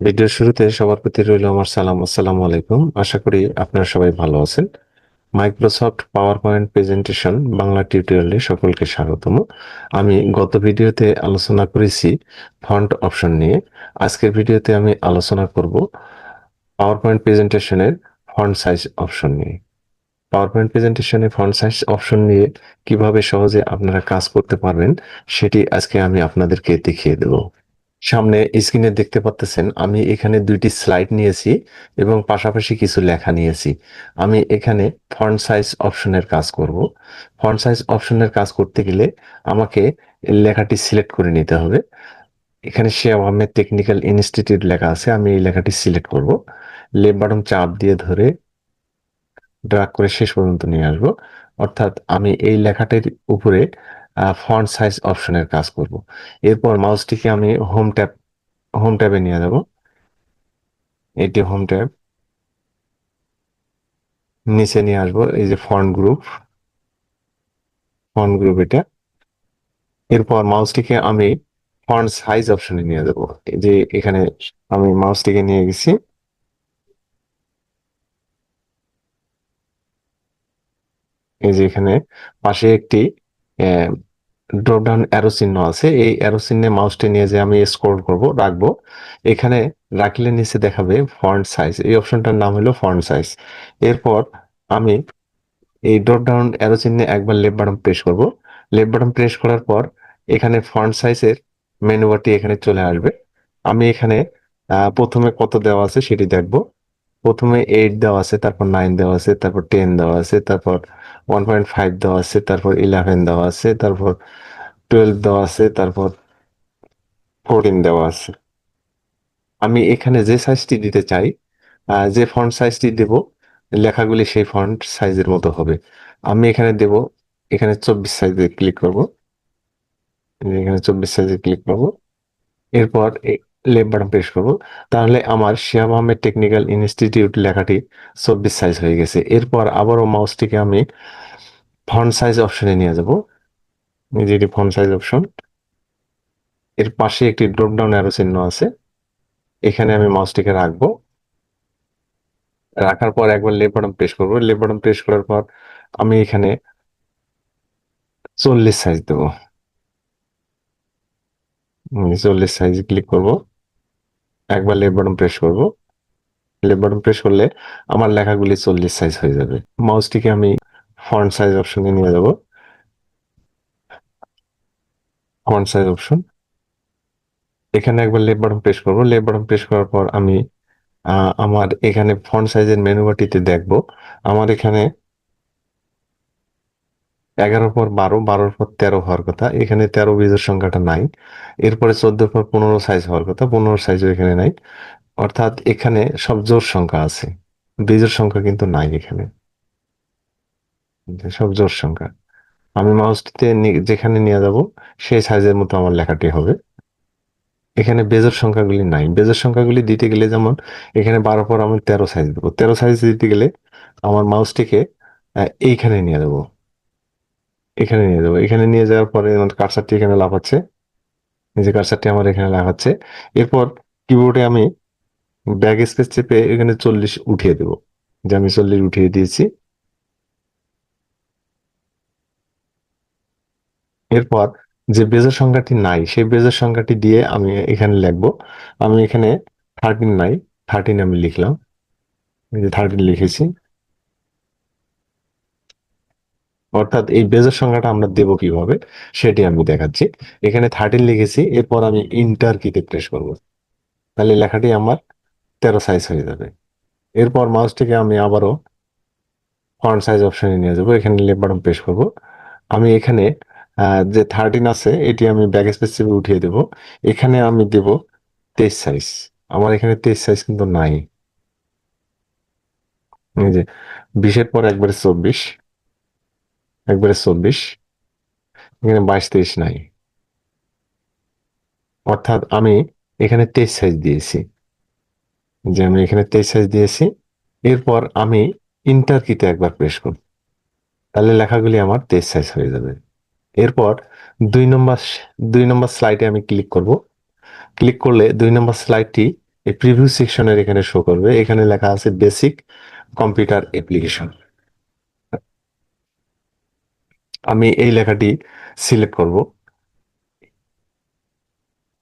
ভিডিওর শুরুতে সবার প্রতি রইল আমার সালাম। আসসালামু আলাইকুম। আশা করি আপনারা সবাই ভালো আছেন। Microsoft PowerPoint presentation Bangla টিউটোরিয়ালে সকলকে স্বাগতম। আমি গত ভিডিওতে আলোচনা করেছি ফন্ট অপশন নিয়ে। আজকের ভিডিওতে আমি আলোচনা করব পাওয়ার পয়েন্ট প্রেজেন্টেশনের ফন্ট সাইজ অপশন নিয়ে। পাওয়ার পয়েন্ট প্রেজেন্টেশনে ফন্ট সাইজ অপশন নিয়ে কীভাবে সহজে আপনারা কাজ করতে পারবেন, সেটি আজকে আমি আপনাদেরকে দেখিয়ে দেব। সামনে স্ক্রিনে দেখতে পাচ্ছেন আমি এখানে দুইটি স্লাইড নিয়েছি এবং পাশাপাশি কিছু লেখা নিয়েছি। আমি এখানে ফন্ট সাইজ অপশনের কাজ করব। ফন্ট সাইজ অপশনের কাজ করতে গেলে আমাকে লেখাটি সিলেক্ট করে নিতে হবে। এখানে শেয়াব আহমেদ টেকনিক্যাল ইনস্টিটিউট লেখা আছে, আমি এই লেখাটি সিলেক্ট করব। লেফট বাটন চাপ দিয়ে ধরে ড্রাগ করে শেষ পর্যন্ত নিয়ে আসব। অর্থাৎ আমি এই লেখাটির উপরে ফন্ট সাইজ অপশনের কাজ করব। এরপর মাউসটিকে আমি হোম ট্যাব হোম ট্যাবে নিয়ে যাব। এটি হোম ট্যাব নিচে নিয়ে আসব, এই যে ফন্ট গ্রুপ ফন্ট গ্রুপ এটা। এরপর মাউসটিকে আমি ফন্ট সাইজ অপশনে নিয়ে যাব। এই যে এখানে আমি মাউসটিকে নিয়ে গেছি। এই যে এখানে পাশে একটি ড্রপ ডাউন অ্যারো চিহ্ন আছে। এই অ্যারো চিহ্নে মাউসটি নিয়ে যে আমি স্ক্রল করব, রাখব। এখানে রাখলে নিচে দেখাবে ফন্ট সাইজ এই অপশনটার নাম হলো ফন্ট সাইজ এরপর আমি এই ড্রপ ডাউন অ্যারো চিহ্নে একবার লেফট বাটন প্রেস করব। লেফট বাটন প্রেস করার পর এখানে ফন্ট সাইজের মেনু বারটি এখানে চলে আসবে। আমি এখানে প্রথমে কত দেওয়া আছে সেটি দেখব। প্রথমে এইট দেওয়া আছে, তারপর নাইন দেওয়া আছে, তারপর টেন দেওয়া আছে, তারপর ওয়ান পয়েন্ট ফাইভ দেওয়া আছে, তারপর ইলেভেন দেওয়া আছে, তারপর টুয়েলভ দেওয়া আছে, তারপর ফোরটিন দেওয়া আছে। আমি এখানে যে সাইজটি দিতে চাই যে ফন্ট সাইজটি দেব, লেখাগুলি সেই ফন্ট সাইজের মতো হবে। আমি এখানে দেব, এখানে চব্বিশ সাইজে ক্লিক করব। এখানে চব্বিশ সাইজে ক্লিক করব। এরপর লেফট বাটন প্রেস করব তাহলে আমার শিয়াব আহমেদ টেকনিক্যাল ইনস্টিটিউট লেখাটি চব্বিশ সাইজ হয়ে গেছে। এরপর আবারও মাউসটিকে আমি ফন্ট সাইজ অপশনে নিয়ে যাব। এই যে এটি ফন্ট সাইজ অপশন এর পাশে একটি ড্রপ ডাউন অ্যারো চিহ্ন আছে, এখানে আমি মাউসটিকে রাখব। রাখার পর একবার লেফট বাটন প্রেস করব। লেফট বাটন প্রেস করার পর আমি এখানে চল্লিশ সাইজ দেবো। চল্লিশ সাইজ ক্লিক করব। একবার লেফট বাটন প্রেস করব। লেফট বাটন প্রেস করলে আমার লেখাগুলি চল্লিশ সাইজ হয়ে যাবে। মাউসটিকে আমি ফন্ট সাইজ অপশনে নিয়ে যাব। ফন্ট সাইজ অপশন এখানে একবার লেফট বাটন প্রেস করব। লেফট বাটন প্রেস করার পর আমি আমার এখানে ফন্ট সাইজের মেনু বাটিতে দেখব। আমার এখানে এগারোর পর বারো, বারোর পর তেরো হওয়ার কথা। এখানে তেরো বীজের সংখ্যাটা নাই। এরপরে চোদ্দোর পর পনেরো সাইজ হওয়ার কথা। পনেরো সাইজও এখানে নাই। অর্থাৎ এখানে সব জোর সংখ্যা আছে। বীজের সংখ্যা কিন্তু নাই এখানে। সব জোর সংখ্যা। আমি মাউসটিতে যেখানে নিয়ে যাব, সেই সাইজের মতো আমার লেখাটি হবে। এখানে বেজোর সংখ্যাগুলি নাই। বেজোর সংখ্যাগুলি দিতে গেলে যেমন, এখানে বারো পর আমি তেরো সাইজ দেবো। তেরো সাইজ দিতে গেলে আমার মাউসটিকে এইখানে নিয়ে যাব। এখানে নিয়ে যাব। এখানে নিয়ে যাওয়ার পরে আমার কার্সারটি এখানে লাফাচ্ছে। এই যে কার্সারটি আমার এখানে লাফাচ্ছে। এরপর কিবোর্ডে আমি ব্যাক স্পেস চেপে এখানে চল্লিশ উঠিয়ে দেবো। যে আমি চল্লিশ উঠিয়ে দিয়েছি। এরপর যে বেজের সংখ্যাটি নাই, সেই বেজের সংখ্যাটি দিয়ে আমি এখানে লিখব। আমি এখানে থার্টিন নাই থার্টিন আমি লিখলাম। এই যে থার্টিন লিখেছি। অর্থাৎ এই বেজের সংখ্যাটা আমরা দেবো কীভাবে? সেটি আমি দেখাচ্ছি। এখানে থার্টিন লিখেছি, এরপর আমি ইন্টার কিতে প্রেস করব। তাহলে লেখাটি আমার তেরো সাইজ হয়ে যাবে। এরপর মাউসটিকে আমি আবারও ফন্ট সাইজ অপশানে নিয়ে যাব। এখানে লেফট বাটন প্রেস করব। আমি এখানে যে থার্টিন আছে, এটি আমি ব্যাক স্পেস চেপে উঠিয়ে দেব। এখানে আমি দেব তেইশ সাইজ আমার এখানে তেইশ সাইজ কিন্তু নাই। এই যে, বিশের পর একবারে চব্বিশ। একবারে চব্বিশ। এখানে বাইশ, তেইশ নাই। অর্থাৎ আমি এখানে তেইশ সাইজ দিয়েছি। যে আমি এখানে তেইশ সাইজ দিয়েছি। এরপর আমি ইন্টার কিতে একবার প্রেস করব। তাহলে লেখাগুলি আমার তেইশ সাইজ হয়ে যাবে। এরপর দুই নম্বর দুই নম্বর স্লাইডে আমি ক্লিক করব। ক্লিক করলে দুই নম্বর স্লাইডটি এই প্রিভিউ সেকশনের এখানে শো করবে। এখানে লেখা আছে বেসিক কম্পিউটার অ্যাপ্লিকেশন আমি এই লেখাটি সিলেক্ট করব।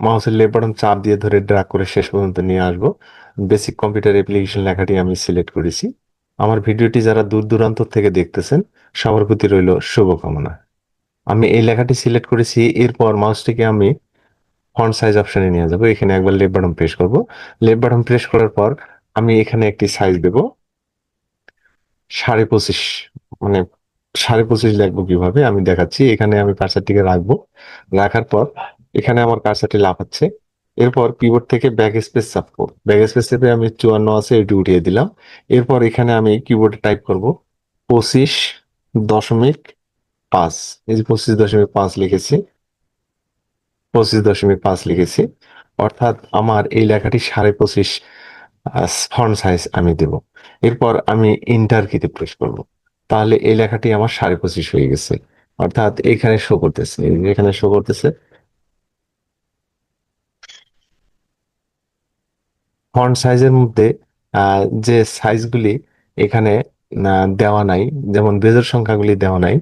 মাউসের লেফট বাটন চাপ দিয়ে ধরে ড্রাগ করে শেষ পর্যন্ত নিয়ে আসব। বেসিক কম্পিউটার অ্যাপ্লিকেশন লেখাটি আমি সিলেক্ট করেছি। আমার ভিডিওটি যারা দূর দূরান্ত থেকে দেখতেছেন, সবার প্রতি রইল শুভকামনা। আমি এই লেখাটি সিলেক্ট করেছি, এরপর মাউসটিকে আমি ফন্ট সাইজ অপশানে নিয়ে যাব। এখানে একবার লেফট বাটন প্রেস করব। লেফট বাটন প্রেস করার পর আমি এখানে একটি সাইজ দেব। সাড়ে পঁচিশ মানে সাড়ে পঁচিশ লিখব কীভাবে? আমি দেখাচ্ছি, এখানে আমি কার্সারটিকে রাখব। রাখার পর এখানে আমার কার্সারটি লাফাচ্ছে। এরপর কিবোর্ড থেকে ব্যাক স্পেস চাপবো ব্যাক স্পেস চেপে আমি চুয়ান্ন আছে, এটি উঠিয়ে দিলাম। এরপর এখানে আমি কিবোর্ডে টাইপ করব পঁচিশ দশমিক পাঁচ। এই যে পঁচিশ দশমিক পাঁচ লিখেছি। পঁচিশ দশমিক পাঁচ লিখেছি। অর্থাৎ আমার এই লেখাটি সাড়ে পঁচিশ ফন্ট সাইজ আমি দেব। এরপর আমি ইন্টার কিতে প্রেস করব। তাহলে এই লেখাটি আমার সাড়ে পঁচিশ হয়ে গেছে। অর্থাৎ এখানে শো করতেছে। এখানে শো করতেছে। ফন্ট সাইজের মধ্যে যে সাইজগুলি এখানে দেওয়া নাই, যেমন বেজোর সংখ্যাগুলি দেওয়া নাই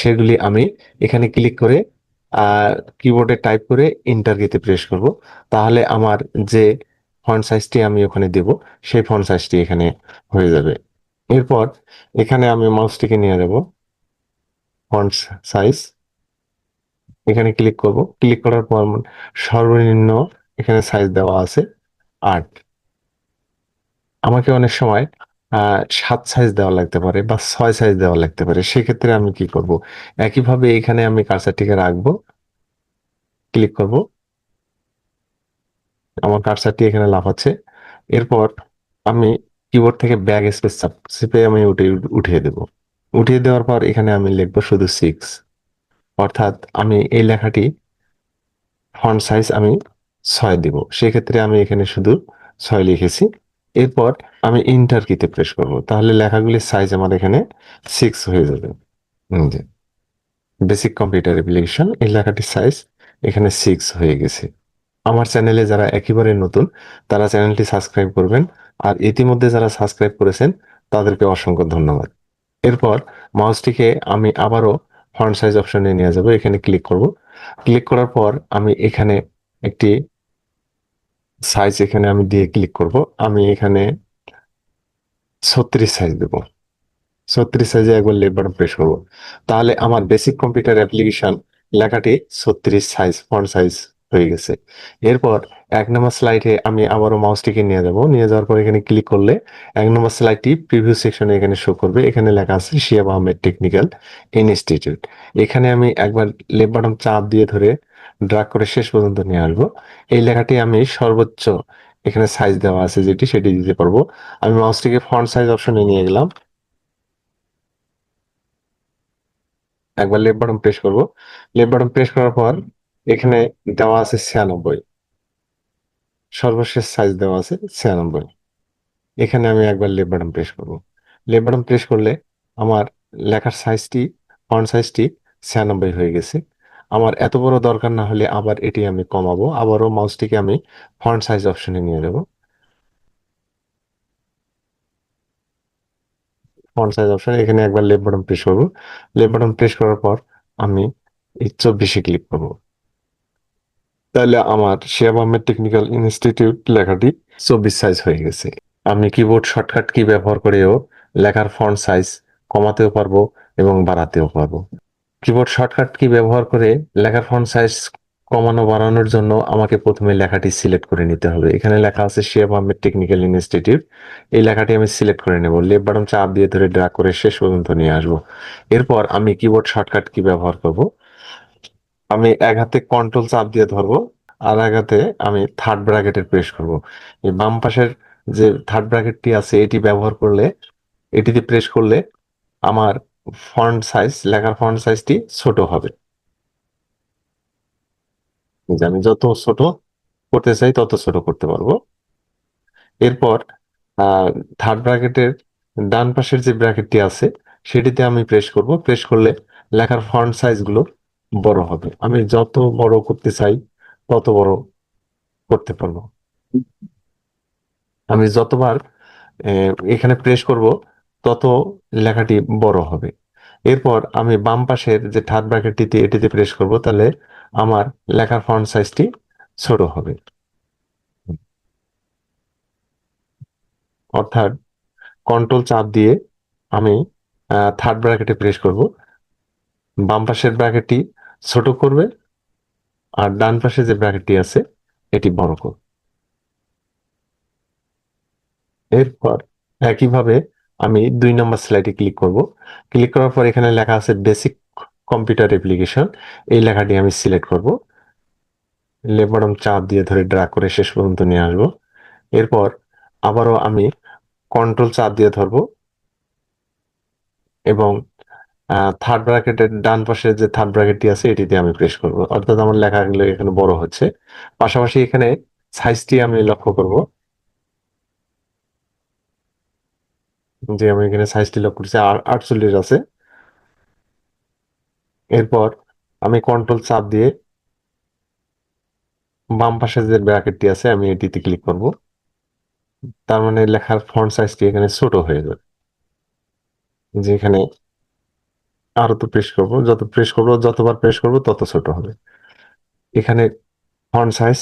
সেগুলি আমি এখানে ক্লিক করে কিবোর্ডে টাইপ করে ইন্টার কিতে প্রেস করব। তাহলে আমার যে ফন্ট সাইজটি আমি ওখানে দেব, সেই ফন্ট সাইজটি এখানে হয়ে যাবে। এরপর এখানে আমি মাউসটিকে নিয়ে যাব ফন্ট সাইজ এখানে ক্লিক করব। ক্লিক করার পর সর্বনিম্ন এখানে সাইজ দেওয়া আছে আট। আমাকে অনেক সময় সাত সাইজ দেওয়া লাগতে পারে বা ছয় সাইজ দেওয়া লাগতে পারে। সেক্ষেত্রে আমি কি করব? একইভাবে এখানে আমি কার্সারটিকে রাখব। ক্লিক করব। আমার কার্সারটি এখানে লাফাচ্ছে। এরপর আমি কিবোর্ড থেকে ব্যাক স্পেস চাপ আমি উঠে, উঠিয়ে দেব। উঠিয়ে দেওয়ার পর এখানে আমি লিখব শুধু সিক্স অর্থাৎ আমি এই লেখাটি ফন্ট সাইজ আমি ছয় দিব। সেক্ষেত্রে আমি এখানে শুধু ছয় লিখেছি। এরপর আমি ইন্টার কিতে প্রেস করব। তাহলে লেখাগুলির সাইজ আমার এখানে সিক্স হয়ে যাবে। বেসিক কম্পিউটার অ্যাপ্লিকেশন এই লেখাটির সাইজ এখানে সিক্স হয়ে গেছে। আমার চ্যানেলে যারা একেবারে নতুন, তারা চ্যানেলটি সাবস্ক্রাইব করবেন। আর ইতিমধ্যে যারা সাবস্ক্রাইব করেছেন, তাদেরকে অসংখ্য ধন্যবাদ। এরপর মাউসটিকে আমি আবারও ফন্ট সাইজ অপশনে নিয়ে যাব, এখানে ক্লিক করব। ক্লিক করার পর আমি এখানে একটি সাইজ এখানে আমি দিয়ে ক্লিক করব। আমি এখানে ছত্রিশ সাইজ দেব। ছত্রিশ সাইজে একবার বাটন প্রেস করব। তাহলে আমার বেসিক কম্পিউটার অ্যাপ্লিকেশন লেখাটি ছত্রিশ সাইজ ফন্ট সাইজ হয়ে গেছে। এরপর এক নম্বর স্লাইডে আমি আবারও মাউসটিকে নিয়ে যাব। নিয়ে যাওয়ার পর এখানে ক্লিক করলে এক নম্বর স্লাইডটি প্রিভিউ সেকশনে এখানে শো করবে। এখানে লেখা আছে শিয়াব আহমেদ টেকনিক্যাল ইনস্টিটিউট এখানে আমি একবার লেফট বাটন চাপ দিয়ে ধরে ড্রাগ করে শেষ পর্যন্ত নিয়ে আসব। এই লেখাটি আমি সর্বোচ্চ এখানে সাইজ দেওয়া আছে যেটি, সেটি দিতে পারব। আমি মাউসটিকে ফন্ট সাইজ অপশনে নিয়ে গেলাম। একবার লেফট বাটন প্রেস করব। লেফট বাটন প্রেস করার পর এখানে দেওয়া আছে ছিয়ানব্বই। সর্বশেষ সাইজ দেওয়া আছে ছিয়ানব্বই। এখানে আমি একবার লেফট বাটন প্রেস করব। লেফট বাটন প্রেস করলে আমার লেখার সাইজটি ফন্ট সাইজটি ছিয়ানব্বই হয়ে গেছে। আমার এত বড় দরকার না হলে আবার এটি আমি কমাবো। আবারও মাউসটিকে আমি ফন্ট সাইজ অপশনে নিয়ে যাব ফন্ট সাইজ অপশন এখানে একবার লেফট বাটন প্রেস করব। লেফট বাটন প্রেস করার পর আমি এই চব্বিশে ক্লিক করব। তাহলে আমার শিয়াব আহমেদ টেকনিক্যাল ইনস্টিটিউট লেখাটি চব্বিশ সাইজ হয়ে গেছে। আমি কিবোর্ড শর্টকাট কি ব্যবহার করেও লেখার ফন্ট সাইজ কমাতেও পারব এবং বাড়াতেও পারব। কিবোর্ড শর্টকাট কি ব্যবহার করে লেখার ফন্ট সাইজ কমানো, বাড়ানোর জন্য আমাকে প্রথমে লেখাটি সিলেক্ট করে নিতে হবে। এখানে লেখা আছে শিয়াব আহমেদ টেকনিক্যাল ইনস্টিটিউট এই লেখাটি আমি সিলেক্ট করে নেব। লেফট বাটন চাপ দিয়ে ধরে ড্রাগ করে শেষ পর্যন্ত নিয়ে আসব। এরপর আমি কিবোর্ড শর্টকাট কি ব্যবহার করব। আমি এক হাতে কন্ট্রোল চাপ দিয়ে ধরবো, আর এক হাতে আমি থার্ড ব্র্যাকেটের প্রেস করব। এই বাম পাশের যে থার্ড ব্র্যাকেটটি আছে, এটি ব্যবহার করলে, এটিতে প্রেস করলে আমার ফন্ট সাইজ লেখার ফন্ট সাইজটি ছোট হবে। আমি যত ছোট করতে চাই, তত ছোট করতে পারব। এরপর থার্ড ব্র্যাকেটের ডান পাশের যে ব্র্যাকেটটি আছে, সেটিতে আমি প্রেস করব। প্রেস করলে লেখার ফন্ট সাইজগুলো বড় হবে। আমি যত বড় করতে চাই, তত বড় করতে পারব। আমি যতবার এখানে প্রেস করব, তত লেখাটি বড় হবে। এরপর আমি বাম পাশের যে থার্ড ব্র্যাকেটটিতে এটিতে প্রেস করব, তাহলে আমার লেখার ফন্ট সাইজটি ছোট হবে। অর্থাৎ কন্ট্রোল চাপ দিয়ে আমি থার্ড ব্র্যাকেটে প্রেস করব। বাম পাশের ব্র্যাকেটটি ছোট করবে আর ডান পাশে যে ব্র্যাকেটটি আছে, এটি বড় করবে। এরপর একইভাবে আমি দুই নম্বর স্লাইডে ক্লিক করব। ক্লিক করার পর এখানে লেখা আছে বেসিক কম্পিউটার অ্যাপ্লিকেশন এই লেখাটি আমি সিলেক্ট করব। লেবারম চাপ দিয়ে ধরে ড্রাগ করে শেষ পর্যন্ত নিয়ে আসব। এরপর আবারও আমি কন্ট্রোল চাপ দিয়ে ধরবো এবং থার্ড ব্র্যাকেটের ডান পাশে যে থার্ড ব্র্যাকেটটি আছে, এটিতে আমি প্রেস করব। অর্থাৎ আমার লেখাগুলো এখানে বড় হচ্ছে। পাশাপাশি এখানে সাইজটি আমি লক্ষ্য করব। যে আমি এখানে সাইজটি লক্ষ্য করছি আটচল্লিশ আছে। এরপর আমি কন্ট্রোল চাপ দিয়ে বাম পাশে যে ব্র্যাকেটটি আছে, আমি এটিতে ক্লিক করব। তার মানে লেখার ফন্ট সাইজটি এখানে ছোট হয়ে যাবে। যে এখানে আরও তো প্রেস করব। যত প্রেস করব, যতবার প্রেস করব, তত ছোট হবে। এখানে ফন্ট সাইজ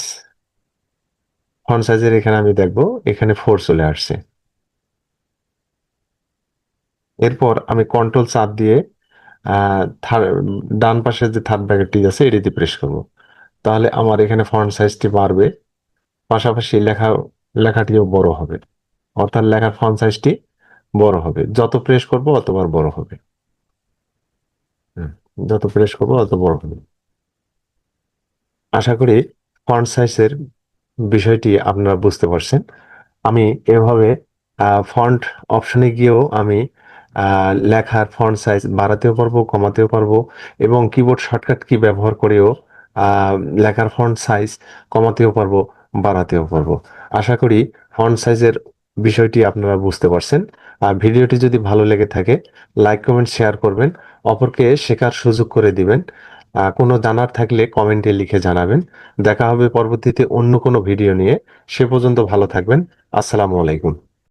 ফন্ট সাইজের এখানে আমি দেখব, এখানে ফোর চলে আসছে। এরপর আমি কন্ট্রোল চাপ দিয়ে ডান পাশে যে থার্ড ব্র্যাকেটটি আছে, এটিতে প্রেস করব। তাহলে আমার এখানে ফন্ট সাইজটি বাড়বে, পাশাপাশি লেখা, লেখাটিও বড় হবে। অর্থাৎ লেখার ফন্ট সাইজটি বড় হবে। যত প্রেস করব, অতবার বড় হবে। যত প্রেস করব, তত বড় হবে। আশা করি ফন্ট সাইজের বিষয়টি আপনারা বুঝতে পারছেন। আমি এভাবে ফন্ট অপশনে গিয়েও আমি লেখার ফন্ট সাইজ বাড়াতেও পারব, কমাতেও পারব এবং কিবোর্ড শর্টকাট কি ব্যবহার করেও লেখার ফন্ট সাইজ কমাতেও পারব, বাড়াতেও পারব। আশা করি ফন্ট সাইজের বিষয়টি আপনারা বুঝতে পারছেন। আর ভিডিওটি যদি ভালো লেগে থাকে লাইক কমেন্ট শেয়ার করবেন। অপরকে শেখার সুযোগ করে দিবেন। কোনো জানার থাকলে কমেন্টে লিখে জানাবেন। দেখা হবে পরবর্তীতে অন্য কোনো ভিডিও নিয়ে। সে পর্যন্ত ভালো থাকবেন। আসসালামু আলাইকুম।